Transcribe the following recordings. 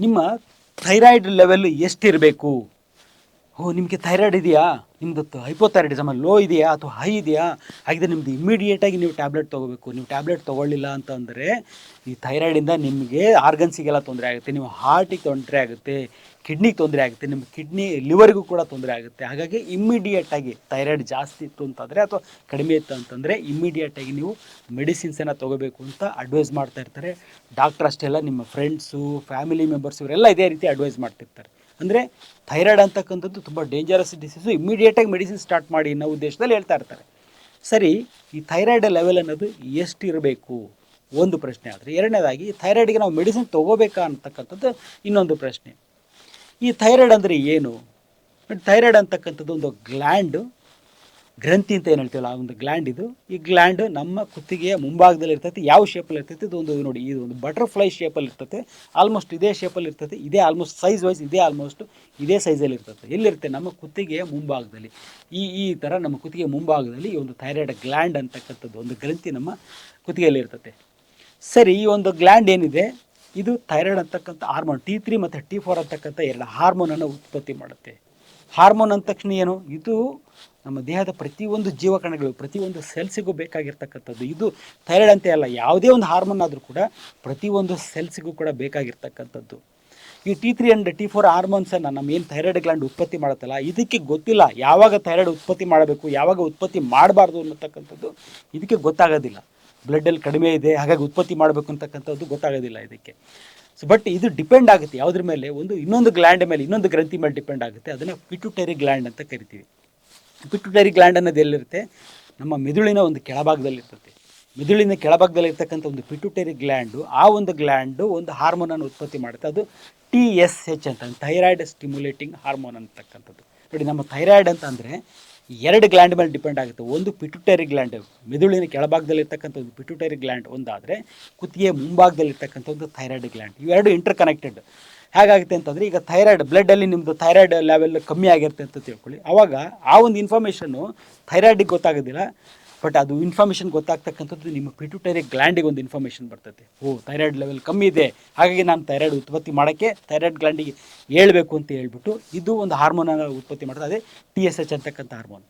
ನಿಮ್ಮ thyroid level ಎಷ್ಟಿರಬೇಕು? ಓ, ನಿಮಗೆ ಥೈರಾಯ್ಡ್ ಇದೆಯಾ? ನಿಮ್ಮದು ಹೈಪೋಥೈರಾಯ್ಡಿಸಮ್ ಲೋ ಇದೆಯಾ ಅಥವಾ ಹೈ ಇದೆಯಾ? ಹಾಗಿದ್ರೆ ನಿಮ್ಮದು ಇಮ್ಮಿಡಿಯೇಟಾಗಿ ನೀವು ಟ್ಯಾಬ್ಲೆಟ್ ತೊಗೋಬೇಕು. ನೀವು ಟ್ಯಾಬ್ಲೆಟ್ ತೊಗೊಳ್ಳಿಲ್ಲ ಅಂತಂದರೆ ಈ ಥೈರಾಯ್ಡಿಂದ ನಿಮಗೆ ಆರ್ಗನ್ಸಿಗೆಲ್ಲ ತೊಂದರೆ ಆಗುತ್ತೆ. ನೀವು ಹಾರ್ಟಿಗೆ ತೊಂದರೆ ಆಗುತ್ತೆ. ಕಿಡ್ನಿಗೆ ತೊಂದರೆ ಆಗುತ್ತೆ, ನಿಮ್ಮ ಕಿಡ್ನಿ ಲಿವರ್ಗೂ ಕೂಡ ತೊಂದರೆ ಆಗುತ್ತೆ. ಹಾಗಾಗಿ ಇಮ್ಮಿಡಿಯೇಟಾಗಿ ಥೈರಾಯ್ಡ್ ಜಾಸ್ತಿ ಇತ್ತು ಅಂತಂದರೆ ಅಥವಾ ಕಡಿಮೆ ಇತ್ತು ಅಂತಂದರೆ ಇಮ್ಮಿಡಿಯೇಟಾಗಿ ನೀವು ಮೆಡಿಸಿನ್ಸನ್ನು ತೊಗೋಬೇಕು ಅಂತ ಅಡ್ವೈಸ್ ಮಾಡ್ತಾ ಇರ್ತಾರೆ. ಡಾಕ್ಟರ್ ಅಷ್ಟೆಲ್ಲ, ನಿಮ್ಮ ಫ್ರೆಂಡ್ಸು ಫ್ಯಾಮಿಲಿ ಮೆಂಬರ್ಸ್ ಇವರೆಲ್ಲ ಇದೇ ರೀತಿ ಅಡ್ವೈಸ್ ಮಾಡ್ತಿರ್ತಾರೆ. ಅಂದರೆ ಥೈರಾಯ್ಡ್ ಅಂತಕ್ಕಂಥದ್ದು ತುಂಬ ಡೇಂಜರಸ್ ಡಿಸೀಸು ಇಮ್ಮಿಡಿಯೇಟಾಗಿ ಮೆಡಿಸಿನ್ ಸ್ಟಾರ್ಟ್ ಮಾಡಿ ಅನ್ನೋ ಉದ್ದೇಶದಲ್ಲಿ ಹೇಳ್ತಾ ಇರ್ತಾರೆ. ಸರಿ, ಈ ಥೈರಾಯ್ಡ್ ಲೆವೆಲ್ ಅನ್ನೋದು ಎಷ್ಟು ಇರಬೇಕು? ಒಂದು ಪ್ರಶ್ನೆ ಆದರೆ ಎರಡನೇದಾಗಿ ಥೈರಾಯ್ಡ್ಗೆ ನಾವು ಮೆಡಿಸಿನ್ ತೊಗೋಬೇಕಾ ಅಂತಕ್ಕಂಥದ್ದು ಇನ್ನೊಂದು ಪ್ರಶ್ನೆ. ಈ ಥೈರಾಯ್ಡ್ ಅಂದರೆ ಏನು? ಥೈರಾಯ್ಡ್ ಅಂತಕ್ಕಂಥದ್ದು ಒಂದು ಗ್ಲ್ಯಾಂಡು ಗ್ರಂಥಿ ಅಂತ ಏನು ಹೇಳ್ತೀವಲ್ಲ, ಆ ಒಂದು ಗ್ಲ್ಯಾಂಡ್ ಇದು. ಈ ಗ್ಲ್ಯಾಂಡ್ ನಮ್ಮ ಕುತ್ತಿಗೆಯ ಮುಂಭಾಗದಲ್ಲಿ ಇರ್ತೈತಿ, ಯಾವ ಶೇಪಲ್ಲಿ ಇರ್ತೈತಿ? ಇದು ನೋಡಿ, ಇದು ಒಂದು ಬಟರ್ಫ್ಲೈ ಶೇಪಲ್ಲಿ ಇರ್ತೈತೆ ಆಲ್ಮೋಸ್ಟ್ ಇದೇ ಶೇಪಲ್ಲಿ ಇರ್ತೈತೆ, ಇದೇ ಆಲ್ಮೋಸ್ಟ್ ಸೈಜ್ ವೈಸ್ ಇದೇ ಆಲ್ಮೋಸ್ಟ್ ಇದೇ ಸೈಜಲ್ಲಿ ಇರ್ತೈತೆ. ಎಲ್ಲಿರುತ್ತೆ? ನಮ್ಮ ಕುತ್ತಿಗೆಯ ಮುಂಭಾಗದಲ್ಲಿ. ಈ ಈ ಥರ ನಮ್ಮ ಕುತ್ತಿಗೆಯ ಮುಂಭಾಗದಲ್ಲಿ ಈ ಒಂದು ಥೈರಾಯ್ಡ್ ಗ್ಲ್ಯಾಂಡ್ ಅಂತಕ್ಕಂಥದ್ದು ಒಂದು ಗ್ರಂಥಿ ನಮ್ಮ ಕುತ್ತಿಗೆಯಲ್ಲಿ ಇರ್ತೈತೆ. ಸರಿ, ಈ ಒಂದು ಗ್ಲ್ಯಾಂಡ್ ಏನಿದೆ? ಇದು ಥೈರಾಯ್ಡ್ ಅಂತಕ್ಕಂಥ ಹಾರ್ಮೋನ್ ಟಿ ತ್ರೀ ಮತ್ತು ಟಿ ಫೋರ್ ಅಂತಕ್ಕಂಥ ಎಲ್ಲ ಹಾರ್ಮೋನನ್ನು ಉತ್ಪತ್ತಿ ಮಾಡುತ್ತೆ. ಹಾರ್ಮೋನ್ ಅಂದ ತಕ್ಷಣ ಏನು? ಇದು ನಮ್ಮ ದೇಹದ ಪ್ರತಿಯೊಂದು ಜೀವಕಣಗಳು, ಪ್ರತಿಯೊಂದು ಸೆಲ್ಸಿಗೂ ಬೇಕಾಗಿರ್ತಕ್ಕಂಥದ್ದು. ಇದು ಥೈರಾಯ್ಡ್ ಅಂತ ಅಲ್ಲ, ಯಾವುದೇ ಒಂದು ಹಾರ್ಮೋನ್ ಆದರೂ ಕೂಡ ಪ್ರತಿಯೊಂದು ಸೆಲ್ಸಿಗೂ ಕೂಡ ಬೇಕಾಗಿರ್ತಕ್ಕಂಥದ್ದು. ಈ T three and T four ಹಾರ್ಮೋನ್ಸನ್ನು ನಮ್ಮ ಏನು ಥೈರಾಯ್ಡ್ ಗ್ಲ್ಯಾಂಡ್ ಉತ್ಪತ್ತಿ ಮಾಡುತ್ತಲ್ಲ, ಇದಕ್ಕೆ ಗೊತ್ತಿಲ್ಲ ಯಾವಾಗ ಥೈರಾಯ್ಡ್ ಉತ್ಪತ್ತಿ ಮಾಡಬೇಕು, ಯಾವಾಗ ಉತ್ಪತ್ತಿ ಮಾಡಬಾರ್ದು ಅನ್ನತಕ್ಕಂಥದ್ದು ಇದಕ್ಕೆ ಗೊತ್ತಾಗೋದಿಲ್ಲ. ಬ್ಲಡ್ಡಲ್ಲಿ ಕಡಿಮೆ ಇದೆ, ಹಾಗಾಗಿ ಉತ್ಪತ್ತಿ ಮಾಡಬೇಕು ಅಂತಕ್ಕಂಥದ್ದು ಗೊತ್ತಾಗೋದಿಲ್ಲ ಇದಕ್ಕೆ. ಸೊ ಬಟ್ ಇದು ಡಿಪೆಂಡ್ ಆಗುತ್ತೆ, ಯಾವುದ್ರ ಮೇಲೆ? ಒಂದು ಇನ್ನೊಂದು ಗ್ಲ್ಯಾಂಡ್ ಮೇಲೆ, ಇನ್ನೊಂದು ಗ್ರಂಥಿ ಮೇಲೆ ಡಿಪೆಂಡ್ ಆಗುತ್ತೆ. ಅದನ್ನು ಪಿಟುಟರಿ ಗ್ಲ್ಯಾಂಡ್ ಅಂತ ಕರಿತೀವಿ. ಪಿಟುಟರಿ ಗ್ಲ್ಯಾಂಡ್ ಅನ್ನೋದು ಎಲ್ಲಿರುತ್ತೆ? ನಮ್ಮ ಮೆದುಳಿನ ಒಂದು ಕೆಳಭಾಗದಲ್ಲಿರ್ತದೆ. ಮೆದುಳಿನ ಕೆಳಭಾಗದಲ್ಲಿರ್ತಕ್ಕಂಥ ಒಂದು ಪಿಟುಟರಿ ಗ್ಲ್ಯಾಂಡು ಆ ಒಂದು ಗ್ಲ್ಯಾಂಡು ಒಂದು ಹಾರ್ಮೋನನ್ನು ಉತ್ಪತ್ತಿ ಮಾಡುತ್ತೆ. ಅದು ಟಿ ಎಸ್ ಎಚ್ ಅಂತ ಥೈರಾಯ್ಡ್ ಸ್ಟಿಮ್ಯುಲೇಟಿಂಗ್ ಹಾರ್ಮೋನ್ ಅಂತಕ್ಕಂಥದ್ದು. ನೋಡಿ, ನಮ್ಮ ಥೈರಾಯ್ಡ್ ಅಂತ ಅಂದರೆ ಎರಡು ಗ್ಲ್ಯಾಂಡ್ ಮೇಲೆ ಡಿಪೆಂಡ್ ಆಗುತ್ತೆ. ಒಂದು ಪಿಟುಟರಿ ಗ್ಲ್ಯಾಂಡ್ ಮೆದುಳಿನ ಕೆಳಭಾಗದಲ್ಲಿ ಇರ್ತಕ್ಕಂಥ ಒಂದು ಪಿಟುಟರಿ ಗ್ಲ್ಯಾಂಡ್ ಒಂದಾದರೆ ಕುತ್ತಿಗೆಯ ಮುಂಭಾಗದಲ್ಲಿ ಇರ್ತಕ್ಕಂಥ ಒಂದು ಥೈರಾಯ್ಡ್ ಗ್ಲ್ಯಾಂಡ್ ಇವೆರಡು ಇಂಟರ್ ಕನೆಕ್ಟೆಡ್ ಹೇಗಾಗುತ್ತೆ ಅಂತಂದರೆ, ಈಗ ಥೈರಾಯ್ಡ್ ಬ್ಲಡ್ಡಲ್ಲಿ ನಿಮ್ಮದು ಥೈರಾಯ್ಡ್ ಲೆವೆಲ್ ಕಮ್ಮಿ ಆಗಿರುತ್ತೆ ಅಂತ ತಿಳ್ಕೊಳ್ಳಿ. ಆವಾಗ ಆ ಒಂದು ಇನ್ಫಾರ್ಮೇಷನ್ನು ಥೈರಾಯ್ಡಿಗೆ ಗೊತ್ತಾಗೋದಿಲ್ಲ. ಬಟ್ ಅದು ಇನ್ಫಾರ್ಮೇಷನ್ ಗೊತ್ತಾಗ್ತಕ್ಕಂಥದ್ದು ನಿಮ್ಮ ಪಿಟುಟರಿ ಗ್ಲ್ಯಾಂಡಿಗೆ ಒಂದು ಇನ್ಫಾರ್ಮೇಷನ್ ಬರ್ತೈತೆ. ಓ ಥೈರಾಯ್ಡ್ ಲೆವೆಲ್ ಕಮ್ಮಿ ಇದೆ. ಹಾಗಾಗಿ ನಾನು ಥೈರಾಯ್ಡ್ ಉತ್ಪತ್ತಿ ಮಾಡೋಕ್ಕೆ ಥೈರಾಯ್ಡ್ ಗ್ಲ್ಯಾಂಡಿಗೆ ಹೇಳ್ಬೇಕು ಅಂತ ಹೇಳ್ಬಿಟ್ಟು ಇದು ಒಂದು ಹಾರ್ಮೋನನ್ನು ಉತ್ಪತ್ತಿ ಮಾಡ್ತದೆ. ಅದೇ ಟಿ ಎಸ್ ಎಚ್ ಅಂತಕ್ಕಂಥ ಹಾರ್ಮೋನ್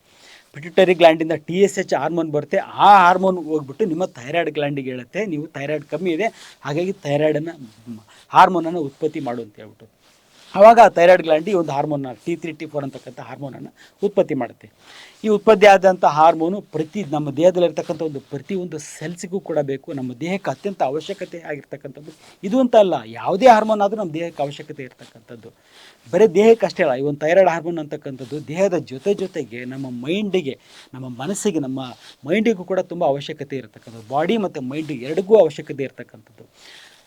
ಪಿಟ್ಯುಟರಿ ಗ್ಲ್ಯಾಂಡಿಂದ ಟಿ ಎಸ್ ಎಚ್ ಹಾರ್ಮೋನ್ ಬರುತ್ತೆ. ಆ ಹಾರ್ಮೋನ್ ಹೋಗ್ಬಿಟ್ಟು ನಿಮ್ಮ ಥೈರಾಯ್ಡ್ ಗ್ಲ್ಯಾಂಡಿಗೆ ಹೇಳುತ್ತೆ. ನೀವು ಥೈರಾಯ್ಡ್ ಕಮ್ಮಿ ಇದೆ. ಹಾಗಾಗಿ ಥೈರಾಯ್ಡನ್ನು ಹಾರ್ಮೋನನ್ನು ಉತ್ಪತ್ತಿ ಮಾಡು ಅಂತ ಹೇಳ್ಬಿಟ್ಟು. ಆವಾಗ ಥೈರಾಯ್ಡ್ ಗ್ಲಾಂಡಿ ಒಂದು hormone T three T four ಅಂತಕ್ಕಂಥ ಹಾರ್ಮೋನನ್ನು ಉತ್ಪತ್ತಿ ಮಾಡುತ್ತೆ. ಈ ಉತ್ಪತ್ತಿ ಆದಂಥ ಹಾರ್ಮೋನು ಪ್ರತಿ ನಮ್ಮ ದೇಹದಲ್ಲಿರ್ತಕ್ಕಂಥ ಒಂದು ಪ್ರತಿಯೊಂದು ಸೆಲ್ಸಿಗೂ ಕೂಡ ಬೇಕು. ನಮ್ಮ ದೇಹಕ್ಕೆ ಅತ್ಯಂತ ಅವಶ್ಯಕತೆ ಆಗಿರ್ತಕ್ಕಂಥದ್ದು. ಇದು ಅಂತ ಅಲ್ಲ, ಯಾವುದೇ ಹಾರ್ಮೋನ್ ಆದರೂ ನಮ್ಮ ದೇಹಕ್ಕೆ ಅವಶ್ಯಕತೆ ಇರತಕ್ಕಂಥದ್ದು. ಬರೀ ದೇಹಕ್ಕೆ ಅಷ್ಟೇ ಅಲ್ಲ, ಈ ಒಂದು ಥೈರಾಯ್ಡ್ ಹಾರ್ಮೋನ್ ಅಂತಕ್ಕಂಥದ್ದು ದೇಹದ ಜೊತೆ ಜೊತೆಗೆ ನಮ್ಮ ಮೈಂಡಿಗೆ ನಮ್ಮ ಮನಸ್ಸಿಗೆ, ನಮ್ಮ ಮೈಂಡಿಗೂ ಕೂಡ ತುಂಬ ಅವಶ್ಯಕತೆ ಇರತಕ್ಕಂಥದ್ದು. ಬಾಡಿ ಮತ್ತು ಮೈಂಡ್ ಎರಡಿಗೂ ಅವಶ್ಯಕತೆ ಇರತಕ್ಕಂಥದ್ದು.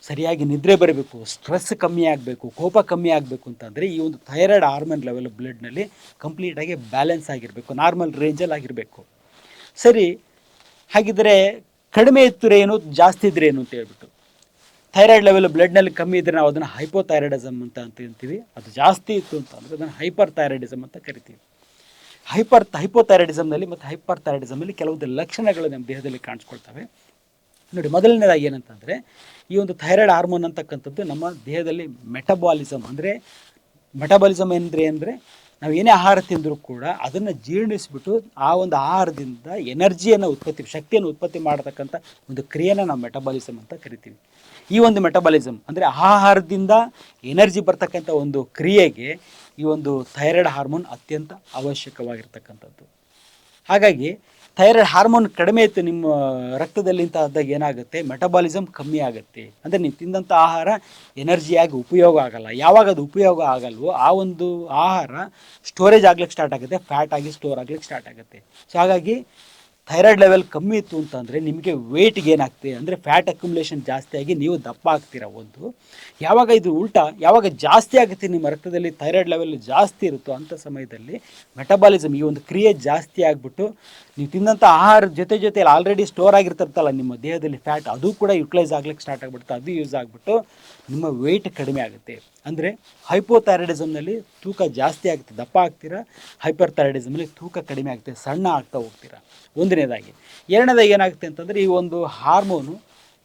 ಸರಿಯಾಗಿ ನಿದ್ರೆ ಬರಬೇಕು ಸ್ಟ್ರೆಸ್ ಕಮ್ಮಿ ಆಗಬೇಕು, ಕೋಪ ಕಮ್ಮಿ ಆಗಬೇಕು ಅಂತಂದರೆ ಈ ಒಂದು ಥೈರಾಯ್ಡ್ ಹಾರ್ಮೋನ್ ಲೆವೆಲ್ ಬ್ಲಡ್ನಲ್ಲಿ ಕಂಪ್ಲೀಟಾಗಿ ಬ್ಯಾಲೆನ್ಸ್ ಆಗಿರಬೇಕು ನಾರ್ಮಲ್ ರೇಂಜಲ್ಲಿ ಆಗಿರಬೇಕು. ಸರಿ, ಹಾಗಿದ್ರೆ ಕಡಿಮೆ ಇತ್ತರೇನು ಜಾಸ್ತಿ ಇದ್ರೆ ಏನು ಅಂತ ಹೇಳ್ಬಿಟ್ಟು. ಥೈರಾಯ್ಡ್ ಲೆವೆಲ್ ಬ್ಲಡ್ನಲ್ಲಿ ಕಮ್ಮಿ ಇದ್ದರೆ ನಾವು ಅದನ್ನು ಹೈಪೋಥೈರಾಯ್ಡಿಸಮ್ ಅಂತ ಅಂತ ಅಂತೀವಿ ಅದು ಜಾಸ್ತಿ ಇತ್ತು ಅಂತ ಅಂದರೆ ಅದನ್ನು ಹೈಪರ್ ಥೈರಾಯ್ಡಿಸಮ್ ಅಂತ ಕರಿತೀವಿ. ಹೈಪರ್ ಹೈಪೋಥೈರಾಯ್ಡಿಸಮ್ನಲ್ಲಿ ಮತ್ತು ಹೈಪರ್ ಥೈರಾಯ್ಡಿಸಮಲ್ಲಿ ಕೆಲವೊಂದು ಲಕ್ಷಣಗಳು ನಮ್ಮ ದೇಹದಲ್ಲಿ ಕಾಣಿಸ್ಕೊಳ್ತವೆ. ನೋಡಿ, ಮೊದಲನೇದಾಗಿ ಏನಂತಂದರೆ, ಈ ಒಂದು ಥೈರಾಯ್ಡ್ ಹಾರ್ಮೋನ್ ಅಂತಕ್ಕಂಥದ್ದು ನಮ್ಮ ದೇಹದಲ್ಲಿ ಮೆಟಬಾಲಿಸಮ್ ಅಂದರೆ ಮೆಟಬಾಲಿಸಮ್ ಅಂದರೆ ಅಂದರೆ, ನಾವು ಏನೇ ಆಹಾರ ತಿಂದರೂ ಕೂಡ ಅದನ್ನು ಜೀರ್ಣಿಸ್ಬಿಟ್ಟು ಆ ಒಂದು ಆಹಾರದಿಂದ ಎನರ್ಜಿಯನ್ನು ಉತ್ಪತ್ತಿ, ಶಕ್ತಿಯನ್ನು ಉತ್ಪತ್ತಿ ಮಾಡತಕ್ಕಂಥ ಒಂದು ಕ್ರಿಯೆನ ನಾವು ಮೆಟಬಾಲಿಸಮ್ ಅಂತ ಕರಿತೀವಿ. ಈ ಒಂದು ಮೆಟಬಾಲಿಸಮ್ ಅಂದರೆ ಆಹಾರದಿಂದ ಎನರ್ಜಿ ಬರ್ತಕ್ಕಂಥ ಒಂದು ಕ್ರಿಯೆಗೆ ಈ ಒಂದು ಥೈರಾಯ್ಡ್ ಹಾರ್ಮೋನ್ ಅತ್ಯಂತ ಅವಶ್ಯಕವಾಗಿರ್ತಕ್ಕಂಥದ್ದು. ಹಾಗಾಗಿ ಥೈರಾಯ್ಡ್ ಹಾರ್ಮೋನ್ ಕಡಿಮೆ ಇತ್ತು ನಿಮ್ಮ ರಕ್ತದಲ್ಲಿ ಅಂತ ಆದಾಗ ಏನಾಗುತ್ತೆ? ಮೆಟಬಾಲಿಸಮ್ ಕಮ್ಮಿ ಆಗುತ್ತೆ. ಅಂದರೆ ನೀವು ತಿಂದಂಥ ಆಹಾರ ಎನರ್ಜಿಯಾಗಿ ಉಪಯೋಗ ಆಗಲ್ಲ. ಯಾವಾಗ ಅದು ಉಪಯೋಗ ಆಗಲ್ವೋ ಆ ಒಂದು ಆಹಾರ ಸ್ಟೋರೇಜ್ ಆಗ್ಲಿಕ್ಕೆ ಸ್ಟಾರ್ಟ್ ಆಗುತ್ತೆ ಫ್ಯಾಟ್ ಆಗಿ ಸ್ಟೋರ್ ಆಗ್ಲಿಕ್ಕೆ ಸ್ಟಾರ್ಟ್ ಆಗುತ್ತೆ. ಸೊ ಹಾಗಾಗಿ ಥೈರಾಯ್ಡ್ ಲೆವೆಲ್ ಕಮ್ಮಿ ಇತ್ತು ಅಂತಂದರೆ ನಿಮಗೆ ವೆಯ್ಟ್ ಏನಾಗ್ತದೆ ಅಂದರೆ ಫ್ಯಾಟ್ ಅಕ್ಯುಮುಲೇಷನ್ ಜಾಸ್ತಿ ಆಗಿ ನೀವು ದಪ್ಪ ಆಗ್ತೀರಾ ಒಂದು. ಯಾವಾಗ ಇದು ಉಲ್ಟಾ, ಯಾವಾಗ ಜಾಸ್ತಿ ಆಗುತ್ತೆ ನಿಮ್ಮ ರಕ್ತದಲ್ಲಿ ಥೈರಾಯ್ಡ್ ಲೆವೆಲ್ ಜಾಸ್ತಿ ಇರುತ್ತೋ ಅಂಥ ಸಮಯದಲ್ಲಿ ಮೆಟಬಾಲಿಸಮ್ ಈ ಒಂದು ಕ್ರಿಯೆ ಜಾಸ್ತಿ ಆಗಿಬಿಟ್ಟು ನೀವು ತಿಂದಂಥ ಆಹಾರ ಜೊತೆ ಜೊತೆಯಲ್ಲಿ ಆಲ್ರೆಡಿ ಸ್ಟೋರ್ ಆಗಿರ್ತಿರ್ತಲ್ಲ ನಿಮ್ಮ ದೇಹದಲ್ಲಿ ಫ್ಯಾಟ್ ಅದು ಕೂಡ ಯುಟಿಲೈಸ್ ಆಗ್ಲಿಕ್ಕೆ ಸ್ಟಾರ್ಟ್ ಆಗಿಬಿಡುತ್ತೆ, ಅದು ಯೂಸ್ ಆಗಿಬಿಟ್ಟು ನಿಮ್ಮ ವೆಯ್ಟ್ ಕಡಿಮೆ ಆಗುತ್ತೆ. ಅಂದರೆ ಹೈಪೋಥೈರಾಯ್ಡಿಸಮ್ನಲ್ಲಿ ತೂಕ ಜಾಸ್ತಿ ಆಗುತ್ತೆ, ದಪ್ಪ ಆಗ್ತೀರಾ? ಹೈಪರ್ ಥೈರಾಯ್ಡಿಸಮ್ನಲ್ಲಿ ತೂಕ ಕಡಿಮೆ ಆಗುತ್ತೆ, ಸಣ್ಣ ಆಗ್ತಾ ಹೋಗ್ತೀರಾ? ಒಂದನೇದಾಗಿ. ಎರಡನೇದಾಗಿ ಏನಾಗುತ್ತೆ ಅಂತಂದರೆ ಈ ಒಂದು ಹಾರ್ಮೋನು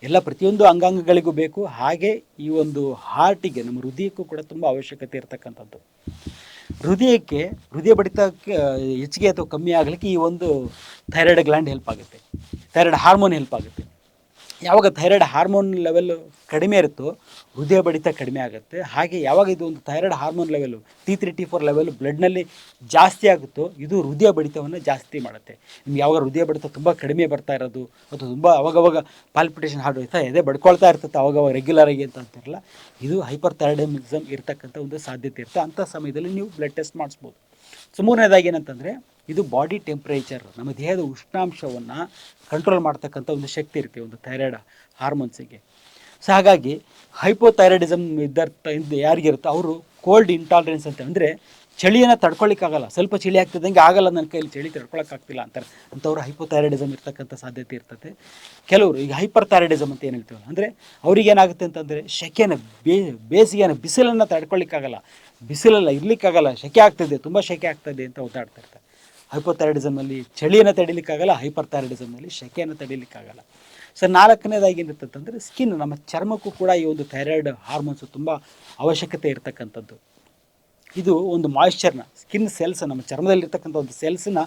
ಎಲ್ಲ ಪ್ರತಿಯೊಂದು ಅಂಗಾಂಗಗಳಿಗೂ ಬೇಕು, ಹಾಗೆ ಈ ಒಂದು ಹಾರ್ಟಿಗೆ ನಮ್ಮ ಹೃದಯಕ್ಕೂ ಕೂಡ ತುಂಬ ಅವಶ್ಯಕತೆ ಇರತಕ್ಕಂಥದ್ದು. ಹೃದಯಕ್ಕೆ, ಹೃದಯ ಬಡಿತಕ್ಕೆ ಹೆಚ್ಚಿಗೆ ಅಥವಾ ಕಮ್ಮಿ ಆಗಲಿಕ್ಕೆ ಈ ಒಂದು ಥೈರಾಯ್ಡ್ ಗ್ಲ್ಯಾಂಡ್ ಹೆಲ್ಪ್ ಆಗುತ್ತೆ. ಥೈರಾಯ್ಡ್ ಹಾರ್ಮೋನ್ ಹೆಲ್ಪ್ ಆಗುತ್ತೆ. ಯಾವಾಗ ಥೈರಾಯ್ಡ್ ಹಾರ್ಮೋನ್ ಲೆವೆಲ್ ಕಡಿಮೆ ಇರುತ್ತೋ ಹೃದಯ ಬಡಿತ ಕಡಿಮೆ ಆಗುತ್ತೆ. ಹಾಗೆ ಯಾವಾಗ ಇದು ಒಂದು thyroid hormone level T three T four level ಬ್ಲಡ್ನಲ್ಲಿ ಜಾಸ್ತಿ ಆಗುತ್ತೋ ಇದು ಹೃದಯ ಬಡಿತವನ್ನು ಜಾಸ್ತಿ ಮಾಡುತ್ತೆ. ನಿಮ್ಗೆ ಯಾವಾಗ ಹೃದಯ ಬಡಿತ ತುಂಬ ಕಡಿಮೆ ಬರ್ತಾ ಇರೋದು ಅಥವಾ ತುಂಬ ಅವಾಗವಾಗ ಪಾಲ್ಪಿಟೇಷನ್ ಹಾಡು ಹೋಯ್ತಾ ಎದೆ ಬಡ್ಕೊಳ್ತಾ ಇರ್ತದೆ ಅವಾಗವಾಗ ರೆಗ್ಯುಲರ್ ಆಗಿ ಅಂತ ಅಂತಿರಲ್ಲ, ಇದು ಹೈಪರ್ ಥೈರಾಯ್ಡಮಿಸಮ್ ಇರ್ತಕ್ಕಂಥ ಒಂದು ಸಾಧ್ಯತೆ ಇರುತ್ತೆ. ಅಂಥ ಸಮಯದಲ್ಲಿ ನೀವು ಬ್ಲಡ್ ಟೆಸ್ಟ್ ಮಾಡಿಸ್ಬೋದು. ಸೊ ಮೂರನೇದಾಗಿ ಏನಂತಂದರೆ ಇದು ಬಾಡಿ ಟೆಂಪ್ರೇಚರ್ ನಮ್ಮ ದೇಹದ ಉಷ್ಣಾಂಶವನ್ನು ಕಂಟ್ರೋಲ್ ಮಾಡ್ತಕ್ಕಂಥ ಒಂದು ಶಕ್ತಿ ಇರುತ್ತೆ, ಒಂದು ಥೈರಾಯ್ಡ್ ಹಾರ್ಮೋನ್ಸಿಗೆ ಸೊ ಹಾಗಾಗಿ ಹೈಪೋಥೈರಾಯ್ಡಿಸಮ್ ಇದ್ದು ಯಾರಿಗಿರುತ್ತೋ, ಅವರು ಕೋಲ್ಡ್ ಇಂಟಾಲರೆನ್ಸ್ ಅಂತ ಅಂದರೆ ಚಳಿಯನ್ನು ತಡ್ಕೊಳ್ಳಿಕ್ಕಾಗಲ್ಲ ಸ್ವಲ್ಪ ಚಳಿ ಆಗ್ತಿದ್ದಂಗೆ ಆಗಲ್ಲ ನನ್ನ ಕೈಯಲ್ಲಿ ಚಳಿ ತಡ್ಕೊಳಕ್ಕಾಗ್ತಿಲ್ಲ ಅಂತಾರೆ. ಅಂಥವ್ರು ಹೈಪೋಥೈರಾಯ್ಡಿಸಮ್ ಇರ್ತಕ್ಕಂಥ ಸಾಧ್ಯತೆ ಇರ್ತದೆ. ಕೆಲವರು ಈಗ ಹೈಪರ್ ಥೈರಾಯ್ಡಿಸಮ್ ಅಂತ ಏನು ಹೇಳ್ತೀವಲ್ಲ, ಅಂದರೆ ಅವ್ರಿಗೇನಾಗುತ್ತೆ ಅಂತಂದರೆ ಶೆಕೆನ ಬೇ, ಬೇಸಿಗೆನ, ಬಿಸಿಲನ್ನು ತಡ್ಕೊಳ್ಳಿಕ್ಕಾಗಲ್ಲ ಬಿಸಿಲಲ್ಲ ಇರಲಿಕ್ಕಾಗಲ್ಲ, ಶೆಕೆ ಆಗ್ತದೆ, ತುಂಬ ಶೆಕೆ ಆಗ್ತದೆ ಅಂತ ಒದ್ದಾಡ್ತಾ ಹೈಪೋಥೈರಾಯ್ಡಿಸಮಲ್ಲಿ ಚಳಿಯನ್ನು ತಡಿಲಿಕ್ಕಾಗಲ್ಲ ಹೈಪರ್ ಥೈರಾಯ್ಡಿಸಮಲ್ಲಿ ಸೆಕೆಯನ್ನು ತಡಿಲಿಕ್ಕಾಗಲ್ಲ. ಸೊ ನಾಲ್ಕನೇದಾಗಿ ಏನಿರ್ತಂತಂದರೆ ಸ್ಕಿನ್ ನಮ್ಮ ಚರ್ಮಕ್ಕೂ ಕೂಡ ಈ ಒಂದು ಥೈರಾಯ್ಡ್ ಹಾರ್ಮೋನ್ಸು ತುಂಬ ಅವಶ್ಯಕತೆ ಇರತಕ್ಕಂಥದ್ದು. ಇದು ಒಂದು ಮಾಯಿಶ್ಚರ್ನ ಸ್ಕಿನ್ ಸೆಲ್ಸ್ ನಮ್ಮ ಚರ್ಮದಲ್ಲಿರ್ತಕ್ಕಂಥ ಒಂದು ಸೆಲ್ಸ್ನ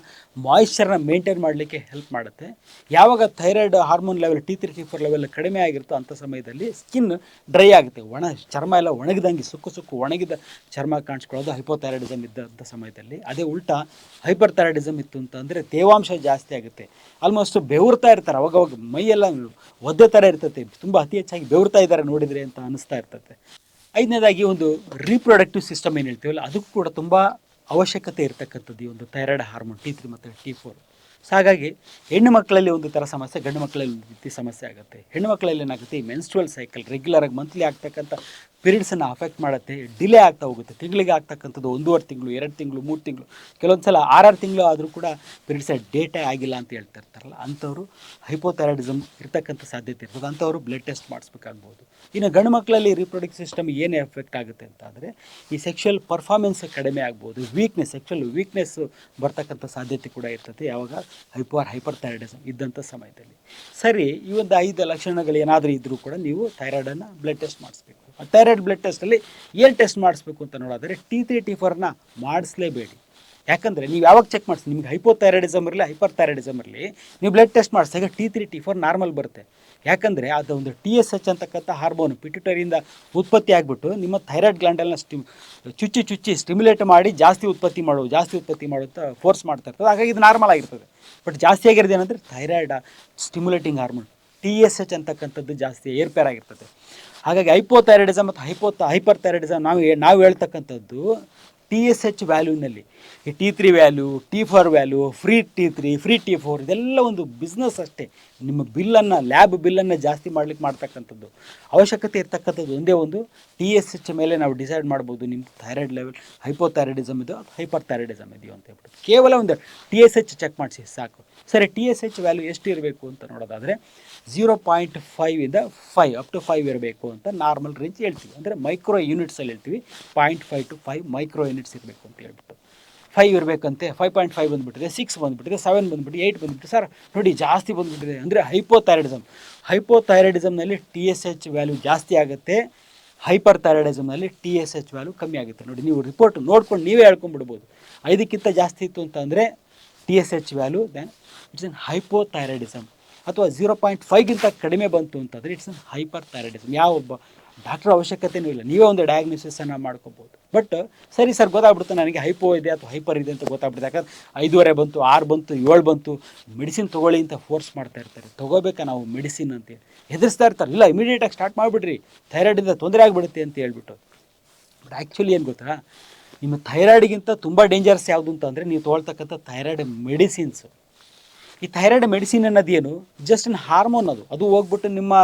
ಮಾಯಿಶ್ಚರ್ನ ಮೇಂಟೈನ್ ಮಾಡಲಿಕ್ಕೆ ಹೆಲ್ಪ್ ಮಾಡುತ್ತೆ. ಯಾವಾಗ thyroid hormone level T three T four level ಕಡಿಮೆ ಆಗಿರುತ್ತೋ ಅಂಥ ಸಮಯದಲ್ಲಿ ಸ್ಕಿನ್ ಡ್ರೈ ಆಗುತ್ತೆ. ಒಣ, ಚರ್ಮ ಎಲ್ಲ ಒಣಗಿದಂಗೆ, ಸುಕ್ಕು ಸುಕ್ಕು ಒಣಗಿದ ಚರ್ಮ ಕಾಣಿಸ್ಕೊಳ್ಳೋದು ಹೈಪೋಥೈರಾಯ್ಡಿಸಮ್ ಇದ್ದಂಥ ಸಮಯದಲ್ಲಿ. ಅದೇ ಉಲ್ಟಾ ಹೈಪರ್ ಥೈರಾಯ್ಡಿಸಮ್ ಇತ್ತು ಅಂತಂದರೆ ತೇವಾಂಶ ಜಾಸ್ತಿ ಆಗುತ್ತೆ. ಆಲ್ಮೋಸ್ಟ್ ಬೆವರ್ತಾ ಇರ್ತಾರೆ, ಅವಾಗವಾಗ ಮೈಯೆಲ್ಲ ಒದ್ದೆ ಥರ ಇರ್ತೈತೆ ತುಂಬ ಅತಿ ಹೆಚ್ಚಾಗಿ ಬೆವರ್ತಾ ಇದ್ದಾರೆ ನೋಡಿದರೆ ಅಂತ ಅನಿಸ್ತಾ ಇರ್ತದೆ. ಐದನೇದಾಗಿ ಒಂದು ರೀಪ್ರೊಡಕ್ಟಿವ್ ಸಿಸ್ಟಮ್ ಏನು ಹೇಳ್ತೀವಲ್ಲ, ಅದಕ್ಕೂ ಕೂಡ ತುಂಬ ಅವಶ್ಯಕತೆ ಇರತಕ್ಕಂಥದ್ದು ಈ ಒಂದು ಥೈರಾಯ್ಡ್ ಹಾರ್ಮೋನ್ ಟಿ ತ್ರೀ ಮತ್ತು ಟಿ ಫೋರ್ ಸೊ ಹಾಗಾಗಿ ಹೆಣ್ಣು ಮಕ್ಕಳಲ್ಲಿ ಒಂದು ಥರ ಸಮಸ್ಯೆ, ಗಂಡು ಮಕ್ಕಳಲ್ಲಿ ಒಂದು ರೀತಿ ಸಮಸ್ಯೆ ಆಗುತ್ತೆ. ಹೆಣ್ಣು ಮಕ್ಕಳಲ್ಲಿ ಏನಾಗುತ್ತೆ, ಈ ಮೆನ್ಸ್ಟ್ರಲ್ ಸೈಕಲ್ ರೆಗ್ಯುಲರಾಗಿ ಮಂತ್ಲಿ ಆಗ್ತಕ್ಕಂಥ ಪೀರಿಯಡ್ಸನ್ನು ಅಫೆಕ್ಟ್ ಮಾಡುತ್ತೆ ಡಿಲೇ ಆಗ್ತಾ ಹೋಗುತ್ತೆ. ತಿಂಗಳಿಗೆ ಆಗ್ತಕ್ಕಂಥದ್ದು ಒಂದೂವರೆ ತಿಂಗಳು, ಎರಡು ತಿಂಗಳು, ಮೂರು ತಿಂಗಳು ಕೆಲವೊಂದು ಸಲ ಆರಾರು ತಿಂಗಳು ಆದರೂ ಕೂಡ ಪೀರಿಯಡ್ಸ್ ಡೇಟೇ ಆಗಿಲ್ಲ ಅಂತ ಹೇಳ್ತಾ ಇರ್ತಾರಲ್ಲ, ಅಂಥವ್ರು ಹೈಪೋಥೈರಾಯ್ಡಿಸಮ್ ಇರ್ತಕ್ಕಂಥ ಸಾಧ್ಯತೆ ಇರ್ತದೆ. ಅಂಥವರು ಬ್ಲಡ್ ಟೆಸ್ಟ್ ಮಾಡಿಸ್ಬೇಕಾಗ್ಬೋದು. ಇನ್ನು ಗಂಡು ಮಕ್ಕಳಲ್ಲಿ ರಿಪ್ರೊಡಕ್ಟಿವ್ ಸಿಸ್ಟಮ್ ಏನೇ ಎಫೆಕ್ಟ್ ಆಗುತ್ತೆ ಅಂತ ಈ ಸೆಕ್ಷುವಲ್ ಪರ್ಫಾರ್ಮೆನ್ಸ್ ಕಡಿಮೆ ಆಗ್ಬೋದು ವೀಕ್ನೆಸ್ ಸೆಕ್ಷುವಲ್ ವೀಕ್ನೆಸ್ ಬರ್ತಕ್ಕಂಥ ಸಾಧ್ಯತೆ ಕೂಡ ಇರ್ತದೆ. ಯಾವಾಗ? ಹೈಪೋರ್ ಹೈಪರ್ ಥೈರಾಯ್ಡಿಸಮ್ ಇದ್ದಂಥ ಸಮಯದಲ್ಲಿ. ಸರಿ, ಈ ಒಂದು ಐದು ಲಕ್ಷಣಗಳು ಏನಾದರೂ ಇದ್ದರೂ ಕೂಡ ನೀವು ಥೈರಾಯ್ಡನ್ನು ಬ್ಲಡ್ ಟೆಸ್ಟ್ ಮಾಡಿಸ್ಬೇಕು. ಥೈರಾಯ್ಡ್ ಬ್ಲಡ್ ಟೆಸ್ಟಲ್ಲಿ ಏನು ಟೆಸ್ಟ್ ಮಾಡಿಸ್ಬೇಕು ಅಂತ ನೋಡೋದಾದರೆ ಟಿ ತ್ರೀ ಟಿ ಫೋರ್ನ ಮಾಡಿಸ್ಲೇಬೇಡಿ. ಯಾಕಂದರೆ ನೀವು ಯಾವಾಗ ಚೆಕ್ ಮಾಡಿಸಿ ನಿಮಗೆ ಹೈಪೋಥೈರಾಯ್ಡಿಸಮ್ ಇರಲಿ ಹೈಪರ್ ಥೈರಾಯ್ಡಿಸಮ್ ಇರಲಿ, ನೀವು ಬ್ಲಡ್ ಟೆಸ್ಟ್ ಮಾಡಿಸಿದಾಗ T three T four normal ಬರುತ್ತೆ. ಯಾಕಂದರೆ ಅದು ಒಂದು ಟಿ ಎಸ್ ಎಚ್ ಅಂತಕ್ಕಂಥ ಹಾರ್ಮೋನು ಪಿಟ್ಯುಟರಿಯಿಂದ ಉತ್ಪತ್ತಿ ಆಗಿಬಿಟ್ಟು ನಿಮ್ಮ ಥೈರಾಯ್ಡ್ ಗ್ಲ್ಯಾಂಡಲ್ನ ಸ್ಟಿಮ್ ಚುಚ್ಚಿ ಚುಚ್ಚಿ ಸ್ಟಿಮ್ಯುಲೇಟ್ ಮಾಡಿ ಜಾಸ್ತಿ ಉತ್ಪತ್ತಿ ಮಾಡೋ ಜಾಸ್ತಿ ಉತ್ಪತ್ತಿ ಮಾಡುತ್ತಾ ಫೋರ್ಸ್ ಮಾಡ್ತಾ ಇರ್ತದೆ. ಹಾಗಾಗಿ ಇದು ನಾರ್ಮಲ್ ಆಗಿರ್ತದೆ. ಬಟ್ ಜಾಸ್ತಿ ಆಗಿರೋದು ಏನಂದರೆ thyroid stimulating hormone T S H ಅಂತಕ್ಕಂಥದ್ದು ಜಾಸ್ತಿ ಏರ್ಪೇರ್ ಆಗಿರ್ತದೆ. ಹಾಗಾಗಿ ಹೈಪೋಥೈರಾಯ್ಡಿಸಮ್ ಮತ್ತು ಹೈಪೋ ಹೈಪರ್ ಥೈರಾಯ್ಡಿಸಮ್ ನಾವು ನಾವು ಹೇಳ್ತಕ್ಕಂಥದ್ದು ಟಿ ಎಸ್ ಎಚ್ ವ್ಯಾಲ್ಯೂನಲ್ಲಿ ಈ T three value T four value free T three free T four ಇದೆಲ್ಲ ಒಂದು ಬಿಸ್ನೆಸ್ ಅಷ್ಟೇ. ನಿಮ್ಮ ಬಿಲ್ಲನ್ನು, ಲ್ಯಾಬ್ ಬಿಲ್ಲನ್ನು ಜಾಸ್ತಿ ಮಾಡ್ಲಿಕ್ಕೆ ಮಾಡ್ತಕ್ಕಂಥದ್ದು. ಅವಶ್ಯಕತೆ ಇರ್ತಕ್ಕಂಥದ್ದು ಒಂದೇ ಒಂದು ಟಿ ಎಸ್ ಎಚ್ ಮೇಲೆ ನಾವು ಡಿಸೈಡ್ ಮಾಡ್ಬೋದು ನಿಮ್ಮ ಥೈರಾಯ್ಡ್ ಲೆವೆಲ್, ಹೈಪೋಥೈರಾಯ್ಡಿಸಮ್ ಇದೆಯೋ ಅಥವಾ ಹೈಪರ್ ಥೈರಾಯ್ಡಿಸಮ್ ಇದೆಯೋ ಅಂತ ಹೇಳ್ಬಿಟ್ಟು. ಕೇವಲ ಒಂದು ಟಿ ಎಸ್ ಎಚ್ ಚೆಕ್ ಮಾಡಿಸಿ, ಸಾಕು. ಸರಿ, ಟಿ ಎಸ್ ಎಚ್ ವ್ಯಾಲ್ಯೂ ಎಷ್ಟು ಇರಬೇಕು ಅಂತ ನೋಡೋದಾದರೆ ಝೀರೋ ಪಾಯಿಂಟ್ ಫೈವಿಂದ ಫೈವ್, ಅಪ್ ಟು ಫೈವ್ ಇರಬೇಕು ಅಂತ ನಾರ್ಮಲ್ ರೇಂಜ್ ಹೇಳ್ತೀವಿ. ಅಂದರೆ ಮೈಕ್ರೋ ಯೂನಿಟ್ಸಲ್ಲಿ ಹೇಳ್ತೀವಿ. Point five to five micro units ಇರಬೇಕು ಅಂತ ಹೇಳ್ಬಿಟ್ಟು. ಫೈವ್ ಇರಬೇಕಂತೆ ಫೈವ್ ಪಾಯಿಂಟ್ ಫೈವ್ ಬಂದುಬಿಟ್ಟಿದೆ ಸಿಕ್ಸ್ ಬಂದುಬಿಟ್ಟಿದೆ ಸೆವೆನ್ ಬಂದುಬಿಟ್ಟು ಏಯ್ಟ್ ಬಂದುಬಿಟ್ಟು ಸರ್, ನೋಡಿ ಜಾಸ್ತಿ ಬಂದುಬಿಟ್ಟಿದೆ. ಅಂದರೆ ಹೈಪೋಥೈರಾಯ್ಡಿಸಮ್ ಹೈಪೋಥೈರಾಯ್ಡಿಸಮ್ನಲ್ಲಿ ಟಿ ಎಸ್ ಎಚ್ ವ್ಯಾಲ್ಯೂ ಜಾಸ್ತಿ ಆಗುತ್ತೆ. ಹೈಪರ್ ಥೈರಾಯ್ಡಿಸಮ್ನಲ್ಲಿ ಟಿ ಎಸ್ ಎಚ್ ವ್ಯಾಲ್ಯೂ ಕಮ್ಮಿ ಆಗುತ್ತೆ. ನೋಡಿ, ನೀವು ರಿಪೋರ್ಟ್ ನೋಡ್ಕೊಂಡು ನೀವೇ ಹೇಳ್ಕೊಂಡ್ಬಿಡ್ಬೋದು. ಐದಕ್ಕಿಂತ ಜಾಸ್ತಿ ಇತ್ತು ಅಂತಂದರೆ T S H value then it's an hypothyroidism ಅಥವಾ ಝೀರೋ ಪಾಯಿಂಟ್ ಫೈವ್ಗಿಂತ ಕಡಿಮೆ ಬಂತು ಅಂತಂದರೆ ಇಟ್ಸ್ ಎನ್ ಹೈಪರ್ ಥೈರಾಯ್ಡಿಸಮ್ ಯಾವ ಒಬ್ಬ ಡಾಕ್ಟ್ರ್ ಅವಶ್ಯಕತೆಯೂ ಇಲ್ಲ. ನೀವೇ ಒಂದು ಡಯಾಗ್ನೋಸಿಸನ್ನು ಮಾಡ್ಕೋಬೋದು. ಬಟ್ ಸರಿ ಸರ್, ಗೊತ್ತಾಗ್ಬಿಡುತ್ತೆ ನನಗೆ ಹೈಪೋ ಇದೆ ಅಥವಾ ಹೈಪರ್ ಇದೆ ಅಂತ ಗೊತ್ತಾಗ್ಬಿಡುತ್ತೆ. ಯಾಕಂದ್ರೆ ಐದೂವರೆ ಬಂತು, ಆರು ಬಂತು, ಏಳು ಬಂತು ಮೆಡಿಸಿನ್ ತೊಗೊಳ್ಳಿ ಅಂತ ಫೋರ್ಸ್ ಮಾಡ್ತಾ ಇರ್ತಾರೆ. ತೊಗೋಬೇಕಾ ನಾವು ಮೆಡಿಸಿನ್ ಅಂತ ಹೆದರ್ಸ್ತಾ ಇರ್ತಾರೆ. ಇಲ್ಲ ಇಮಿಡಿಯೇಟಾಗಿ ಸ್ಟಾರ್ಟ್ ಮಾಡಿಬಿಡ್ರಿ. ಥೈರಾಯ್ಡಿಂದ ತೊಂದರೆ ಆಗಿಬಿಡುತ್ತೆ ಅಂತ ಹೇಳ್ಬಿಟ್ಟು. ಬಟ್ ಆ್ಯಕ್ಚುಲಿ ಏನು ಗೊತ್ತಾ? ನಿಮ್ಮ ಥೈರಾಯ್ಡ್ಗಿಂತ ತುಂಬ ಡೇಂಜರ್ಸ್ ಯಾವುದು ಅಂತಂದರೆ ನೀವು ತೊಗೊಳ್ತಕ್ಕಂಥ ಥೈರಾಯ್ಡ್ ಮೆಡಿಸಿನ್ಸು ಈ ಥೈರಾಯ್ಡ್ ಮೆಡಿಸಿನ್ ಅನ್ನೋದೇನು ಜಸ್ಟ್ ಒಂದು ಹಾರ್ಮೋನ್ ಅದು. ಅದು ಹೋಗ್ಬಿಟ್ಟು ನಿಮ್ಮ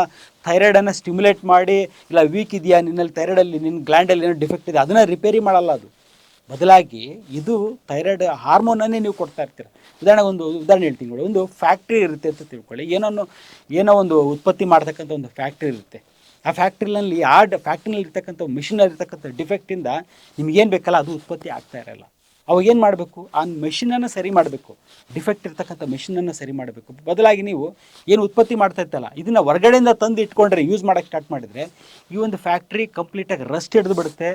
ಥೈರಾಯ್ಡನ್ನು ಸ್ಟಿಮ್ಯುಲೇಟ್ ಮಾಡಿ, ಇಲ್ಲ ವೀಕ್ ಇದೆಯಾ, ನಿನ್ನಲ್ಲಿ ಥೈರಾಯ್ಡಲ್ಲಿ ನಿನ್ನ ಗ್ಲ್ಯಾಂಡಲ್ಲಿ ಏನೋ ಡಿಫೆಕ್ಟ್ ಇದೆ, ಅದನ್ನು ರಿಪೇರಿ ಮಾಡಲ್ಲ ಅದು. ಬದಲಾಗಿ ಇದು ಥೈರಾಯ್ಡ್ ಹಾರ್ಮೋನನ್ನೇ ನೀವು ಕೊಡ್ತಾ ಇರ್ತೀರ. ಉದಾಹರಣೆಗೆ ಒಂದು ಉದಾಹರಣೆ ಹೇಳ್ತೀನಿ ನೋಡಿ. ಒಂದು ಫ್ಯಾಕ್ಟ್ರಿ ಇರುತ್ತೆ ಅಂತ ತಿಳ್ಕೊಳ್ಳಿ. ಏನೋ ಏನೋ ಒಂದು ಉತ್ಪತ್ತಿ ಮಾಡ್ತಕ್ಕಂಥ ಒಂದು ಫ್ಯಾಕ್ಟ್ರಿ ಇರುತ್ತೆ. ಆ ಫ್ಯಾಕ್ಟ್ರಿನಲ್ಲಿ ಆ ಫ್ಯಾಕ್ಟ್ರಿನಲ್ಲಿ ಇರ್ತಕ್ಕಂಥ ಮಿಷಿನಲ್ಲಿ ಇರ್ತಕ್ಕಂಥ ಡಿಫೆಕ್ಟಿಂದ ನಿಮ್ಗೇನು ಬೇಕಲ್ಲ, ಅದು ಉತ್ಪತ್ತಿ ಆಗ್ತಾ ಇರಲ್ಲ. ಅವಾಗ ಏನು ಮಾಡಬೇಕು? ಆ ಮೆಷಿನನ್ನು ಸರಿ ಮಾಡಬೇಕು. ಡಿಫೆಕ್ಟ್ ಇರ್ತಕ್ಕಂಥ ಮೆಷಿನನ್ನು ಸರಿ ಮಾಡಬೇಕು. ಬದಲಾಗಿ ನೀವು ಏನು ಉತ್ಪತ್ತಿ ಮಾಡ್ತಾ ಇತ್ತಲ್ಲ, ಇದನ್ನು ಹೊರಗಡೆಯಿಂದ ತಂದು ಇಟ್ಕೊಂಡ್ರೆ ಯೂಸ್ ಮಾಡೋಕ್ಕೆ ಸ್ಟಾರ್ಟ್ ಮಾಡಿದರೆ ಈ ಒಂದು ಫ್ಯಾಕ್ಟ್ರಿ ಕಂಪ್ಲೀಟಾಗಿ ರಸ್ಟ್ ಹಿಡಿದು ಬಿಡುತ್ತೆ.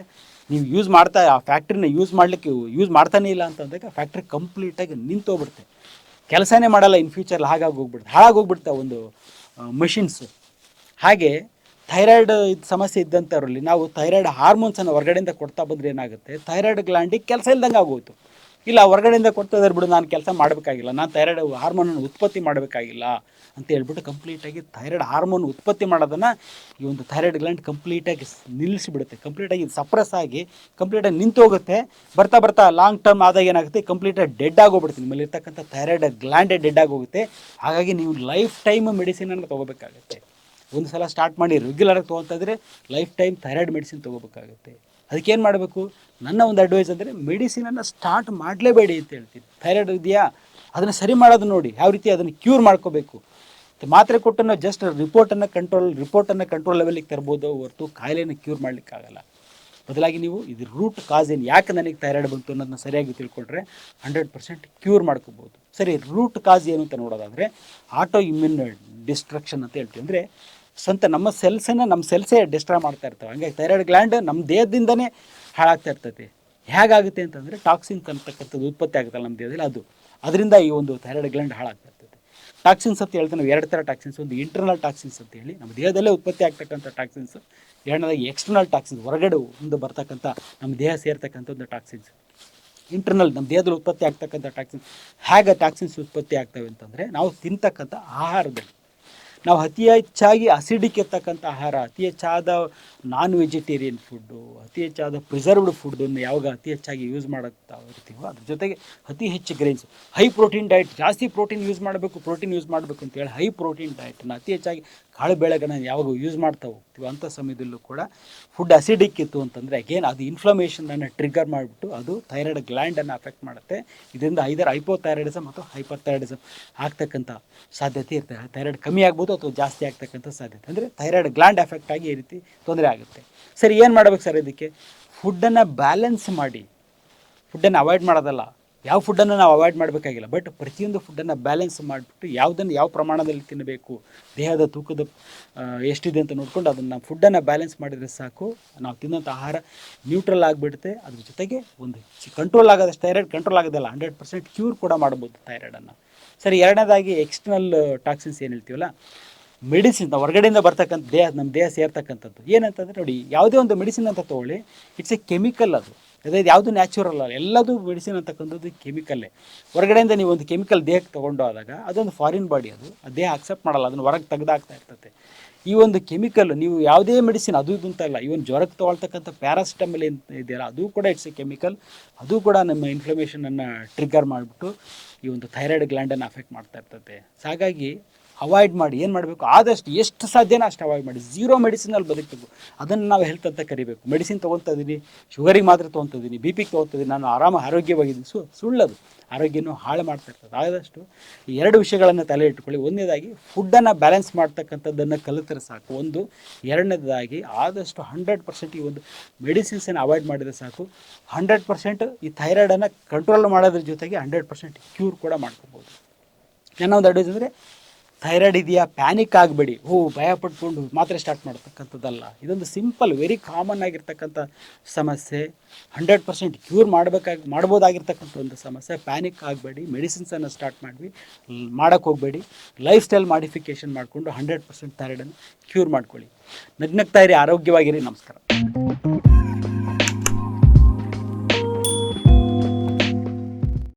ನೀವು ಯೂಸ್ ಮಾಡ್ತಾ, ಆ ಫ್ಯಾಕ್ಟ್ರಿನ ಯೂಸ್ ಮಾಡಲಿಕ್ಕೆ ಯೂಸ್ ಮಾಡ್ತಾನೇ ಇಲ್ಲ ಅಂತಂದಾಗ ಫ್ಯಾಕ್ಟ್ರಿ ಕಂಪ್ಲೀಟಾಗಿ ನಿಂತೋಗ್ಬಿಡುತ್ತೆ ಕೆಲಸನೇ ಮಾಡಲ್ಲ ಇನ್ ಫ್ಯೂಚರ್ ಹಾಗಾಗಿ ಹೋಗ್ಬಿಡುತ್ತೆ. ಹಾಳಾಗಿ ಹೋಗ್ಬಿಡ್ತಾ ಒಂದು ಮಷಿನ್ಸು ಹಾಗೆ ಥೈರಾಯ್ಡ್ ಇದು ಸಮಸ್ಯೆ ಇದ್ದಂಥವ್ರಲ್ಲಿ ನಾವು ಥೈರಾಯ್ಡ್ ಹಾರ್ಮೋನ್ಸನ್ನು ಹೊರಗಡೆಯಿಂದ ಕೊಡ್ತಾ ಬಂದರೆ ಏನಾಗುತ್ತೆ? ಥೈರಾಯ್ಡ್ ಗ್ಲ್ಯಾಂಡಿಗೆ ಕೆಲಸ ಇಲ್ದಂಗೆ ಆಗೋಯ್ತು. ಇಲ್ಲ, ಹೊರಗಡೆಯಿಂದ ಕೊಡ್ತಾ ಇದ್ದಾರೆ ಬಿಡು, ನಾನು ಕೆಲಸ ಮಾಡಬೇಕಾಗಿಲ್ಲ. ನಾನು ಥೈರಾಯ್ಡ್ ಹಾರ್ಮೋನನ್ನು ಉತ್ಪತ್ತಿ ಮಾಡಬೇಕಾಗಿಲ್ಲ ಅಂತ ಹೇಳ್ಬಿಟ್ಟು ಕಂಪ್ಲೀಟಾಗಿ ಥೈರಾಯ್ಡ್ ಹಾರ್ಮೋನ್ ಉತ್ಪತ್ತಿ ಮಾಡೋದನ್ನು ಈ ಒಂದು ಥೈರಾಯ್ಡ್ ಗ್ಲಾಂಡ್ ಕಂಪ್ಲೀಟಾಗಿ ನಿಲ್ಲಿಸಿಬಿಡುತ್ತೆ. ಕಂಪ್ಲೀಟಾಗಿ ಸಪ್ರೆಸ್ ಆಗಿ ಕಂಪ್ಲೀಟಾಗಿ ನಿಂತು ಹೋಗುತ್ತೆ. ಬರ್ತಾ ಬರ್ತಾ ಲಾಂಗ್ ಟರ್ಮ್ ಆದಾಗ ಏನಾಗುತ್ತೆ? ಕಂಪ್ಲೀಟಾಗಿ ಡೆಡ್ ಆಗೋಗ್ಬಿಡುತ್ತೆ. ನಿಮ್ಮಲ್ಲಿ ಇರ್ತಕ್ಕಂಥ ಥೈರಾಯ್ಡ್ ಗ್ಲ್ಯಾಂಡೇ ಡೆಡ್ ಆಗೋಗುತ್ತೆ. ಹಾಗಾಗಿ ನೀವು ಲೈಫ್ ಟೈಮ್ ಮೆಡಿಸಿನನ್ನು ತೊಗೋಬೇಕಾಗುತ್ತೆ. ಒಂದು ಸಲ ಸ್ಟಾರ್ಟ್ ಮಾಡಿ ರೆಗ್ಯುಲರಾಗಿ ತೊಗೊಳ್ತಾ ಇದ್ರೆ ಲೈಫ್ ಟೈಮ್ ಥೈರಾಯ್ಡ್ ಮೆಡಿಸಿನ್ ತೊಗೋಬೇಕಾಗುತ್ತೆ. ಅದಕ್ಕೆ ಏನು ಮಾಡಬೇಕು? ನನ್ನ ಒಂದು ಅಡ್ವೈಸ್ ಅಂದರೆ ಮೆಡಿಸಿನನ್ನು ಸ್ಟಾರ್ಟ್ ಮಾಡಲೇಬೇಡಿ ಅಂತ ಹೇಳ್ತೀನಿ. ಥೈರಾಯ್ಡ್ ಇದೆಯಾ? ಅದನ್ನು ಸರಿ ಮಾಡೋದು ನೋಡಿ. ಯಾವ ರೀತಿ ಅದನ್ನು ಕ್ಯೂರ್ ಮಾಡ್ಕೋಬೇಕು? ಮಾತ್ರೆ ಕೊಟ್ಟು ನಾವು ಜಸ್ಟ್ ರಿಪೋರ್ಟನ್ನು ಕಂಟ್ರೋಲ್ ರಿಪೋರ್ಟನ್ನು ಕಂಟ್ರೋಲ್ ಲೆವೆಲಿಗೆ ತರ್ಬೋದು. ಹೊರತು ಕಾಯಿಲೆಯನ್ನು ಕ್ಯೂರ್ ಮಾಡಲಿಕ್ಕಾಗಲ್ಲ. ಬದಲಾಗಿ ನೀವು ಇದು ರೂಟ್ ಕಾಸ್ ಏನು, ಯಾಕೆ ನನಗೆ ಥೈರಾಯ್ಡ್ ಬಂತು ಅನ್ನೋದನ್ನ ಸರಿಯಾಗಿ ತಿಳ್ಕೊಂಡ್ರೆ ಹಂಡ್ರೆಡ್ ಪರ್ಸೆಂಟ್ ಕ್ಯೂರ್ ಮಾಡ್ಕೋಬೋದು. ಸರಿ ರೂಟ್ ಕಾಸ್ ಏನು ಅಂತ ನೋಡೋದಾದರೆ ಆಟೋ ಇಮ್ಯೂನ್ ಡಿಸ್ಟ್ರಕ್ಷನ್ ಅಂತ ಹೇಳ್ತೀವಿ. ಅಂದರೆ ಸ್ವಂತ ನಮ್ಮ ಸೆಲ್ಸನ್ನು ನಮ್ಮ ಸೆಲ್ಸೇ ಡಿಸ್ಟ್ರಾಯ್ ಮಾಡ್ತಾ ಇರ್ತವೆ. ಹಂಗಾಗಿ ಥೈರಾಯ್ಡ್ ಗ್ಲ್ಯಾಂಡ್ ನಮ್ಮ ದೇಹದಿಂದನೇ ಹಾಳಾಗ್ತಾ ಇರ್ತೈತಿ. ಹೇಗಾಗುತ್ತೆ ಅಂತಂದರೆ ಟಾಕ್ಸಿನ್ಸ್ ಅಂತಕ್ಕಂಥದ್ದು ಉತ್ಪತ್ತಿ ಆಗುತ್ತಲ್ಲ ನಮ್ಮ ದೇಹದಲ್ಲಿ? ಅದು. ಅದರಿಂದ ಈ ಒಂದು ಥೈರಾಯ್ಡ್ ಗ್ಲ್ಯಾಂಡ್ ಹಾಳಾಗ್ತಾ ಇರ್ತೈತೆ. ಟಾಕ್ಸಿನ್ಸ್ ಅಂತ ಹೇಳ್ತಾರೆ ನಾವು ಎರಡು ಥರ ಟಾಕ್ಸಿನ್ಸ್ ಒಂದು ಇಂಟರ್ನಲ್ ಟಾಕ್ಸಿನ್ಸ್ ಅಂತ ಹೇಳಿ, ನಮ್ಮ ದೇಹದಲ್ಲೇ ಉತ್ಪತ್ತಿ ಆಗ್ತಕ್ಕಂಥ ಟಾಕ್ಸಿನ್ಸ್ ಎರಡನೇದಾಗಿ ಎಕ್ಸ್ಟರ್ನಲ್ ಟಾಕ್ಸಿನ್ಸ್ ಹೊರಗಡೆ ಒಂದು ಬರ್ತಕ್ಕಂಥ, ನಮ್ಮ ದೇಹ ಸೇರ್ತಕ್ಕಂಥ ಒಂದು ಟಾಕ್ಸಿನ್ಸ್ ಇಂಟರ್ನಲ್ ನಮ್ಮ ದೇಹದಲ್ಲಿ ಉತ್ಪತ್ತಿ ಆಗ್ತಕ್ಕಂಥ ಟಾಕ್ಸಿನ್ಸ್ ಹೇಗೆ ಟಾಕ್ಸಿನ್ಸ್ ಉತ್ಪತ್ತಿ ಆಗ್ತವೆ ಅಂತಂದರೆ, ನಾವು ತಿಂತಕ್ಕಂಥ ಆಹಾರದಲ್ಲಿ. ನಾವು ಅತಿ ಹೆಚ್ಚಾಗಿ ಅಸಿಡಿಕ್ ಇರ್ತಕ್ಕಂಥ ಆಹಾರ, ಅತಿ ಹೆಚ್ಚಾದ ನಾನ್ ವೆಜಿಟೇರಿಯನ್ ಫುಡ್ಡು ಅತಿ ಹೆಚ್ಚಾದ ಪ್ರಿಸರ್ವ್ಡ್ ಫುಡ್ಡನ್ನು ಯಾವಾಗ ಅತಿ ಹೆಚ್ಚಾಗಿ ಯೂಸ್ ಮಾಡುತ್ತಾ ಇರ್ತೀವೋ ಅದ್ರ ಜೊತೆಗೆ ಅತಿ ಹೆಚ್ಚು ಗ್ರೈನ್ಸ್ ಹೈ ಪ್ರೋಟೀನ್ ಡಯಟ್ ಜಾಸ್ತಿ ಪ್ರೋಟೀನ್ ಯೂಸ್ ಮಾಡಬೇಕು ಪ್ರೋಟೀನ್ ಯೂಸ್ ಮಾಡಬೇಕು ಅಂತೇಳಿ ಹೈ ಪ್ರೋಟೀನ್ ಡಯಟನ್ನು ಅತಿ ಹೆಚ್ಚಾಗಿ ಕಾಳು ಬೆಳೆಗಳನ್ನ ಯಾವಾಗ ಯೂಸ್ ಮಾಡ್ತಾ ಹೋಗ್ತೀವೋ ಅಂಥ ಸಮಯದಲ್ಲೂ ಕೂಡ ಫುಡ್ ಅಸಿಡಿಕ್ ಇತ್ತು ಅಂತಂದರೆ ಅಗೇನ್ ಅದು ಇನ್ಫ್ಲಮೇಷನನ್ನು ಟ್ರಿಗರ್ ಮಾಡಿಬಿಟ್ಟು ಅದು ಥೈರಾಯ್ಡ್ ಗ್ಲ್ಯಾಂಡನ್ನು ಅಫೆಕ್ಟ್ ಮಾಡುತ್ತೆ. ಇದರಿಂದ ಐದರ್ ಹೈಪೋಥೈರಾಯ್ಡಿಸಮ್ ಅಥವಾ ಹೈಪರ್ಥೈರಾಯ್ಡಿಸಮ್ ಆಗ್ತಕ್ಕಂಥ ಸಾಧ್ಯತೆ ಇರ್ತದೆ. ಥೈರಾಯ್ಡ್ ಕಮ್ಮಿ ಆಗ್ಬೋದು ಅಥವಾ ಜಾಸ್ತಿ ಆಗ್ತಕ್ಕಂಥ ಸಾಧ್ಯತೆ. ಅಂದರೆ ಥೈರಾಯ್ಡ್ ಗ್ಲ್ಯಾಂಡ್ ಎಫೆಕ್ಟ್ ಆಗಿ ಈ ರೀತಿ ತೊಂದರೆ ಆಗುತ್ತೆ. ಸರಿ, ಏನು ಮಾಡ್ಬೇಕು ಸರ್ ಇದಕ್ಕೆ? ಫುಡ್ಡನ್ನು ಬ್ಯಾಲೆನ್ಸ್ ಮಾಡಿ. ಫುಡ್ಡನ್ನು ಅವಾಯ್ಡ್ ಮಾಡೋದಲ್ಲ. ಯಾವ ಫುಡ್ಡನ್ನು ನಾವು ಅವಾಯ್ಡ್ ಮಾಡಬೇಕಾಗಿಲ್ಲ. ಬಟ್ ಪ್ರತಿಯೊಂದು ಫುಡ್ಡನ್ನು ಬ್ಯಾಲೆನ್ಸ್ ಮಾಡಿಬಿಟ್ಟು ಯಾವುದನ್ನು ಯಾವ ಪ್ರಮಾಣದಲ್ಲಿ ತಿನ್ನಬೇಕು ದೇಹದ ತೂಕದ ಎಷ್ಟಿದೆ ಅಂತ ನೋಡ್ಕೊಂಡು ಅದನ್ನು ಫುಡ್ಡನ್ನು ಬ್ಯಾಲೆನ್ಸ್ ಮಾಡಿದರೆ ಸಾಕು. ನಾವು ತಿನ್ನೋಂಥ ಆಹಾರ ನ್ಯೂಟ್ರಲ್ ಆಗಿಬಿಡುತ್ತೆ. ಅದ್ರ ಜೊತೆಗೆ ಒಂದು ಕಂಟ್ರೋಲ್ ಆಗೋದಷ್ಟು ಥೈರಾಯ್ಡ್ ಕಂಟ್ರೋಲ್ ಆಗೋದಲ್ಲ ಹಂಡ್ರೆಡ್ ಪರ್ಸೆಂಟ್ ಕ್ಯೂರ್ ಕೂಡ ಮಾಡ್ಬೋದು ಥೈರಾಯ್ಡನ್ನು ಸರಿ, ಎರಡನೇದಾಗಿ ಎಕ್ಸ್ಟರ್ನಲ್ ಟಾಕ್ಸಿನ್ಸ್ ಏನು ಹೇಳ್ತೀವಲ್ಲ? ಮೆಡಿಸಿನ್ ಹೊರಗಡೆಯಿಂದ ಬರ್ತಕ್ಕಂಥ ದೇಹ ನಮ್ಮ ದೇಹ ಸೇರ್ತಕ್ಕಂಥದ್ದು. ಏನಂತಂದರೆ ನೋಡಿ, ಯಾವುದೇ ಒಂದು ಮೆಡಿಸಿನ್ ಅಂತ ತೊಗೊಳ್ಳಿ ಇಟ್ಸ್ ಎ ಕೆಮಿಕಲ್ ಅದು. ಅದೇ ಯಾವುದು ನ್ಯಾಚುರಲ್ ಅಲ್ಲ, ಎಲ್ಲದೂ ಮೆಡಿಸಿನ್ ಅಂತಕ್ಕಂಥದ್ದು ಕೆಮಿಕಲ್ಲೇ ಹೊರಗಡೆಯಿಂದ ನೀವು ಒಂದು ಕೆಮಿಕಲ್ ದೇಹಕ್ಕೆ ತೊಗೊಂಡು ಹೋದಾಗ ಅದೊಂದು ಫಾರಿನ್ ಬಾಡಿ ಅದು. ಆ ದೇಹ ಅಕ್ಸೆಪ್ಟ್ ಮಾಡಲ್ಲ, ಅದನ್ನು ಹೊರಗೆ ತೆಗೆದಾಗ್ತಾ ಇರ್ತದೆ ಈ ಒಂದು ಕೆಮಿಕಲ್ ನೀವು ಯಾವುದೇ ಮೆಡಿಸಿನ್ ಅದು ಇದು ಅಂತ ಇಲ್ಲ ಇವನ್ ಜ್ವರಕ್ಕೆ ತೊಗೊಳ್ತಕ್ಕಂಥ ಪ್ಯಾರಾಸಿಟಮಲ್ ಏನು ಇದೆಯಲ್ಲ, ಅದು ಕೂಡ ಇಟ್ಸ್ ಎ ಕೆಮಿಕಲ್ ಅದು ಕೂಡ ನಮ್ಮ ಇನ್ಫ್ಲಮೇಷನನ್ನು ಟ್ರಿಗರ್ ಮಾಡಿಬಿಟ್ಟು ಈ ಒಂದು ಥೈರಾಯ್ಡ್ ಗ್ಲ್ಯಾಂಡನ್ನು ಅಫೆಕ್ಟ್ ಮಾಡ್ತಾ ಇರ್ತದೆ. ಹಾಗಾಗಿ ಅವಾಯ್ಡ್ ಮಾಡಿ, ಏನು ಮಾಡಬೇಕು? ಆದಷ್ಟು ಎಷ್ಟು ಸಾಧ್ಯನೋ ಅಷ್ಟು ಅವಾಯ್ಡ್ ಮಾಡಿ. ಝೀರೋ ಮೆಡಿಸಿನಲ್ಲಿ ಬದುಕಬೇಕು. ಅದನ್ನು ನಾವು ಹೆಲ್ತ್ ಅಂತ ಕರಿಬೇಕು. ಮೆಡಿಸಿನ್ ತೊಗೊತಾ ಇದ್ದೀನಿ ಶುಗರಿಗೆ ಮಾತ್ರ ತೊಗೊತಾ ಇದ್ದೀನಿ ಬಿ ಪಿಗೆ ತೊಗೊತಾ ನಾನು ಆರಾಮ ಆರೋಗ್ಯವಾಗಿದ್ದೀನಿ. ಸು, ಸುಳ್ಳದು. ಆರೋಗ್ಯನೂ ಹಾಳು ಮಾಡ್ತಾ ಇರ್ತದೆ ಆದಷ್ಟು ಎರಡು ವಿಷಯಗಳನ್ನು ತಲೆ ಇಟ್ಕೊಳ್ಳಿ. ಒಂದನೇದಾಗಿ ಫುಡ್ಡನ್ನು ಬ್ಯಾಲೆನ್ಸ್ ಮಾಡ್ತಕ್ಕಂಥದ್ದನ್ನು ಕಲಿತರೆ ಸಾಕು. ಒಂದು. ಎರಡನೇದಾಗಿ, ಆದಷ್ಟು ಹಂಡ್ರೆಡ್ ಪರ್ಸೆಂಟ್ ಈ ಒಂದು ಮೆಡಿಸಿನ್ಸನ್ನು ಅವಾಯ್ಡ್ ಮಾಡಿದರೆ ಸಾಕು. ಹಂಡ್ರೆಡ್ ಪರ್ಸೆಂಟ್ ಈ ಥೈರಾಯ್ಡನ್ನು ಕಂಟ್ರೋಲ್ ಮಾಡೋದ್ರ ಜೊತೆಗೆ ಹಂಡ್ರೆಡ್ ಪರ್ಸೆಂಟ್ ಕ್ಯೂರ್ ಕೂಡ ಮಾಡ್ಕೋಬೋದು. ನನ್ನ ಒಂದು ಅಡ್ವೈಸ್ ಅಂದರೆ ಥೈರಾಯ್ಡ್ ಇದೆಯಾ? ಪ್ಯಾನಿಕ್ ಆಗಬೇಡಿ. ಹೂ, ಭಯ ಪಟ್ಕೊಂಡು ಮಾತ್ರೆ ಸ್ಟಾರ್ಟ್ ಮಾಡ್ತಕ್ಕಂಥದ್ದಲ್ಲ. ಇದೊಂದು ಸಿಂಪಲ್ ವೆರಿ ಕಾಮನ್ ಆಗಿರ್ತಕ್ಕಂಥ ಸಮಸ್ಯೆ. ಹಂಡ್ರೆಡ್ ಪರ್ಸೆಂಟ್ ಕ್ಯೂರ್ ಮಾಡಬೇಕಾಗಿ, ಮಾಡ್ಬೋದಾಗಿರ್ತಕ್ಕಂಥ ಒಂದು ಸಮಸ್ಯೆ. ಪ್ಯಾನಿಕ್ ಆಗಬೇಡಿ. ಮೆಡಿಸಿನ್ಸನ್ನು ಸ್ಟಾರ್ಟ್ ಮಾಡಿ ಮಾಡೋಕ್ಕೆ ಹೋಗಬೇಡಿ. ಲೈಫ್ ಸ್ಟೈಲ್ ಮಾಡಿಫಿಕೇಷನ್ ಮಾಡಿಕೊಂಡು ಹಂಡ್ರೆಡ್ ಪರ್ಸೆಂಟ್ ಥೈರಾಯ್ಡನ್ನು ಕ್ಯೂರ್ ಮಾಡ್ಕೊಳ್ಳಿ. ನಗ್ನಗ್ತಾ ಇರಿ, ಆರೋಗ್ಯವಾಗಿರಿ. ನಮಸ್ಕಾರ.